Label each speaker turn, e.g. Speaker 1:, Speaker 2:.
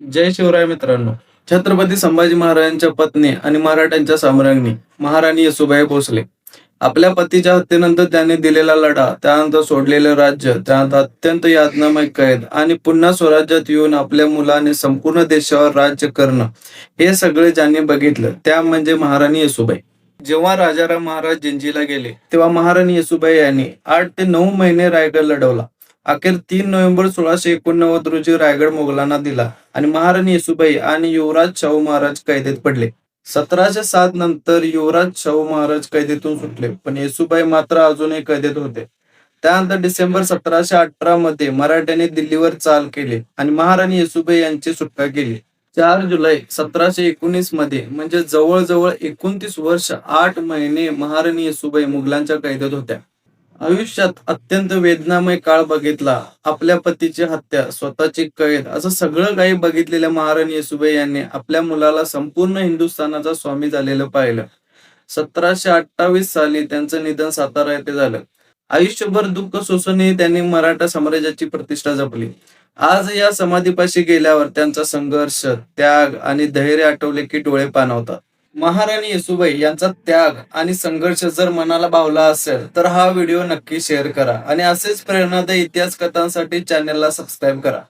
Speaker 1: जय शिवराय मित्रांनो. छत्रपती संभाजी महाराजांच्या पत्नी आणि मराठ्यांच्या साम्राज्ञी महाराणी येसुबाई भोसले. आपल्या पतीच्या हत्येनंतर त्यांनी दिलेला लढा त्यानंतर सोडलेले राज्य त्यानंतर अत्यंत यातनामय कैद आणि पुन्हा स्वराज्यात येऊन आपल्या मुलाने संपूर्ण देशावर राज्य करणं हे सगळे ज्यांनी बघितलं त्या म्हणजे महाराणी येसुबाई. जेव्हा राजाराम महाराज जिंजीला गेले तेव्हा महाराणी येसुबाई यांनी आठ ते नऊ महिने रायगड लढवला. अखेर तीन नोव्हेंबर सोळाशे एकोणनव्वद रोजी रायगड मोगलांना दिला आणि महाराणी येसुबाई आणि युवराज शाहू महाराज कैदेत पडले. सतराशे सात नंतर युवराज शाहू महाराज कैदेतून सुटले पण येसुबाई मात्र अजूनही कैदेत होते. त्यानंतर डिसेंबर सतराशे अठरा मध्ये मराठ्यांनी दिल्लीवर चाल केली आणि महाराणी येसुबाई यांची सुटका केली. चार जुलै सतराशे एकोणीसमध्ये म्हणजे जवळजवळ एकोणतीस वर्ष आठ महिने महाराणी येसुबाई मुघलांच्या कैदेत होत्या. आयुष्यात अत्यंत वेदनामय काळ बघितला. आपल्या पतीची हत्या स्वतःची कैद असं सगळं काही बघितलेल्या महाराणी येसुबाई यांनी आपल्या मुलाला संपूर्ण हिंदुस्थानाचा स्वामी झालेलं पाहिलं. सतराशे अठ्ठावीस साली त्यांचं निधन सातारा येथे झालं. आयुष्यभर दुःख सोसूनही त्यांनी मराठा साम्राज्याची प्रतिष्ठा जपली. आज या समाधीपाशी गेल्यावर त्यांचा संघर्ष त्याग आणि धैर्य आठवले की डोळे पाणवतात महाराणी येसुबाई यांचा त्याग आणि संघर्ष जर मनाला भावला असेल तर हा व्हिडिओ नक्की शेअर करा आणि असेच प्रेरणादायी इतिहास कथांसाठी चॅनलला सबस्क्राईब करा.